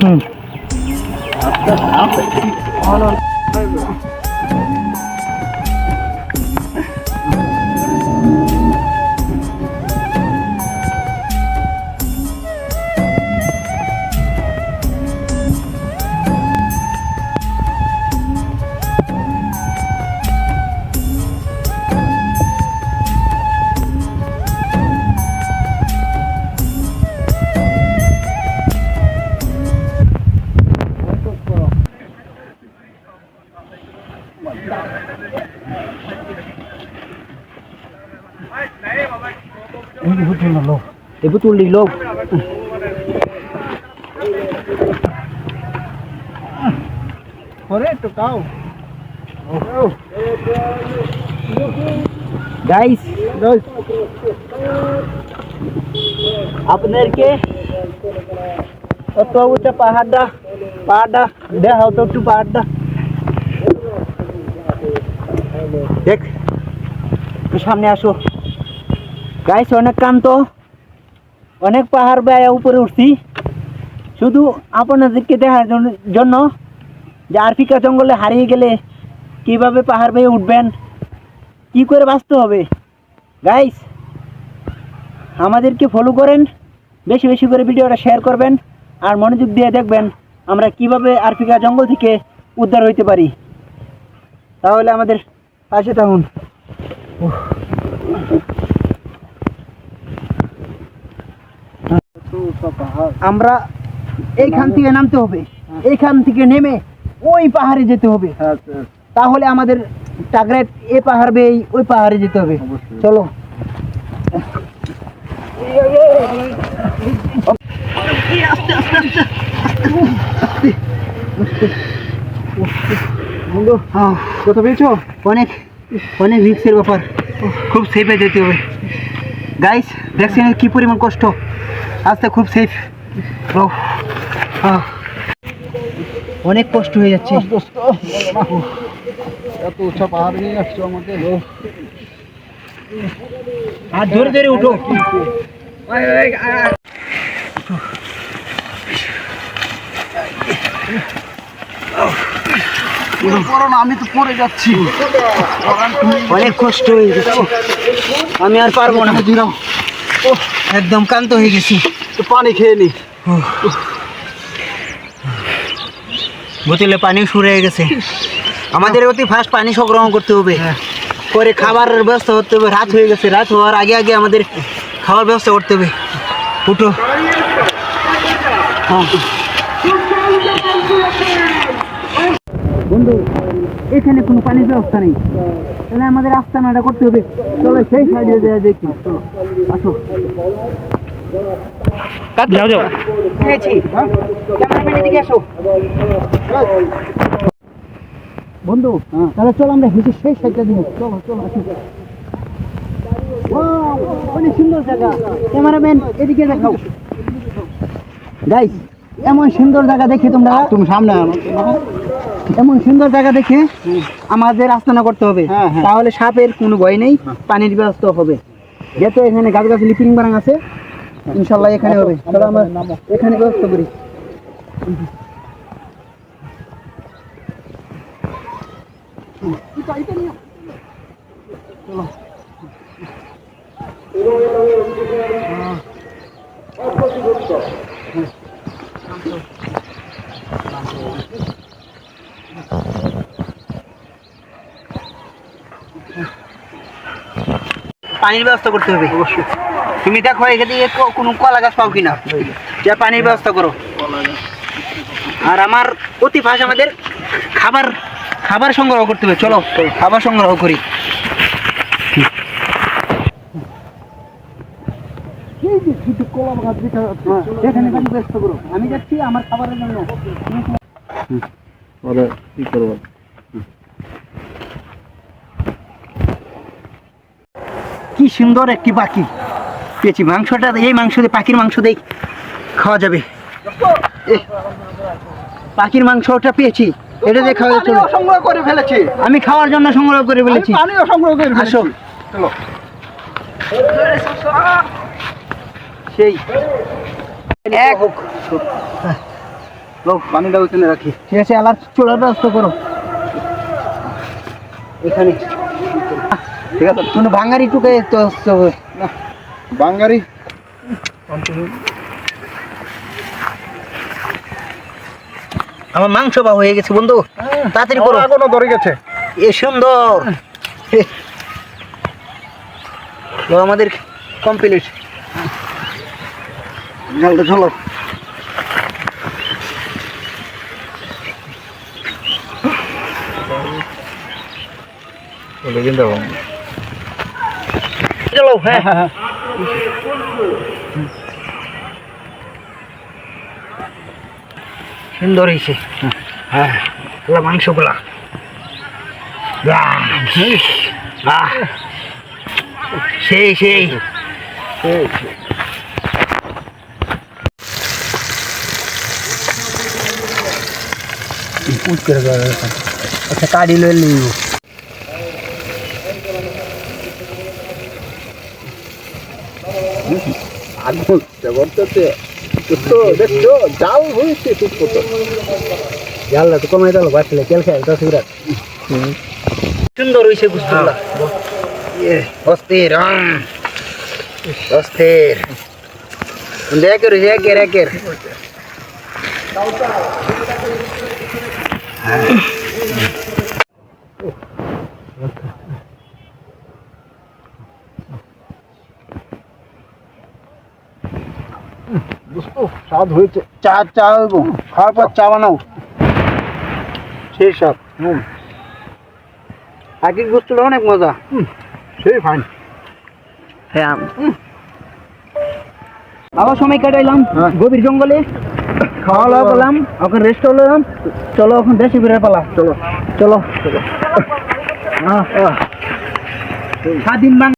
হুম এই পুতুল দিলো ওরে তো কাও গাইস আপনাদেরকে অত উঁচা পাহাড়টা পাহাড়টা দেখাও তো একটু পাহাড়টা দেখ একটু সামনে আসো গাইস অনেক কান্ত অনেক পাহাড় বেয়ে উপরে উঠছি। শুধু আপনাদেরকে দেখার জন্য- যে আরফিকা জঙ্গলে হারিয়ে গেলে কীভাবে পাহাড় বেয়ে উঠবেন, কি করে বাঁচতে হবে। গাইস আমাদেরকে ফলো করেন, বেশি বেশি করে ভিডিওটা শেয়ার করবেন, আর মনোযোগ দিয়ে দেখবেন আমরা কীভাবে আরফিকা জঙ্গল থেকে উদ্ধার হইতে পারি। তাহলে আমাদের পাশে থাকুন। আমরা এইখান থেকে নামতে হবে। এইখান থেকে নেমে ওই পাহাড়ে যেতে হবে। তাহলে আমাদের টার্গেট এ পাহাড় বেয়ে ওই পাহাড়ে যেতে হবে। চলো। কত পেয়েছ অনেক অনেক রিক্সের ব্যাপার। খুব সেফে যেতে হবে। গাইস দেখছেন কি পরিমাণ কষ্ট? আস্তে খুব সেফ অনেক কষ্ট হয়ে যাচ্ছে। এত উঁচা পাহাড় নিয়ে আসছো আমাদের আর ধরে ধরে উঠো। আমি তো পড়ে যাচ্ছি। অনেক কষ্ট হয়ে যাচ্ছে। আমি আর পারব না। দিলাম একদম ক্লান্ত হয়ে গেছি। পানি খেয়ে নি। বোতলে পানি হয়ে গেছে। আমাদের অতি ফার্স্ট পানি সংগ্রহ করতে হবে। পরে খাবারের ব্যবস্থা করতে হবে। রাত হয়ে গেছে। রাত হওয়ার আগে আগে আমাদের খাওয়ার ব্যবস্থা করতে হবে। উঠো। হ্যাঁ। বন্ধু এখানে কোনো পানির ব্যবস্থা নেই। তাহলে আমাদের আস্তানাটা করতে হবে। চলো সেই সাইডে দেওয়া দেখি। চলো আসো। যাও যাও। বন্ধু তাহলে চলো আমরা হেঁটে সেই সাইডটা দিব চলো চলো আসো। অনেক সুন্দর জায়গা। ক্যামেরাম্যান এদিকে দেখাও। গাইস এমন সুন্দর জায়গা দেখে তোমরা তুমি সামনে এমন সুন্দর জায়গা দেখে আমাদের আস্তানা করতে হবে। হ্যাঁ, হ্যাঁ। তাহলে সাপের কোনো ভয় নেই পানির ব্যবস্থা হবে। যেহেতু এখানে গাছ গাছ লিপিং বানাং আছে ইনশাল্লাহ এখানে হবে। আমরা এখানে ব্যবস্থা করি। পানির ব্যবস্থা করতে হবে। অবশ্যই। তুমি দেখো এখানে কোনো কলা গাছ পাও কিনা? যা পানির ব্যবস্থা করো। আর আমার অতি ফাঁস আমাদের খাবার খাবার সংগ্রহ করতে হবে। চলো খাবার সংগ্রহ করি। হ্যাঁ, আমি যাচ্ছি আমার খাবারের জন্য। ওরে কি করব? কি সুন্দর একটি পাখি। পেয়েছি মাংসটা এই মাংস দিয়ে পাখির মাংস দিয়ে খাওয়া যাবে। পাখির মাংসটা পেয়েছি। এটা দিয়ে খাওয়া চলো সংগ্রহ করে ফেলেছি। আমি খাওয়ার জন্য সংগ্রহ করে ফেলেছি। পানিও সংগ্রহ করে আসো। চলো। সেই। এক। পানিটা ওইখানে রাখি। ঠিক আছে আলার করো। এখানে। ঠিক আছে। কোনো ভাঙারি টুকে তো আমার মাংস বা হয়ে গেছে বন্ধু। তাড়াতাড়ি করো। ধরে গেছে। এ সুন্দর। আমাদের কমপ্লিট জলটা চলো কিন্তু চলো হ্যাঁ। সুন্দর হয়েছে হ্যাঁ। মাংসগুলা। সেই সেই। আচ্ছা কাড়ি লই আগুন জবরদস্ত তো দেখছ জাল হয়েছে ঠিক মতো। জানলা তো কমাই দিল বাঁচলে তেল খেয়ে দশ বিরাট সুন্দর হয়েছে ইয়ে অস্থির অস্থির। একের একের একের। বুঝতো স্বাদ হয়েছে। চা চা হইব খাওয়ার পর চা বানাও। সেই সব আগের গুস্তটা অনেক মজা। সেই ফাইন হ্যাঁ। আবার সময় কাটাইলাম হ্যাঁ। গভীর জঙ্গলে। খাওয়া দাওয়া করলাম এখন রেস্ট করলাম চলো এখন দেশে ফিরে পালা। চলো। চলো। চলো। স্বাধীন বাংলা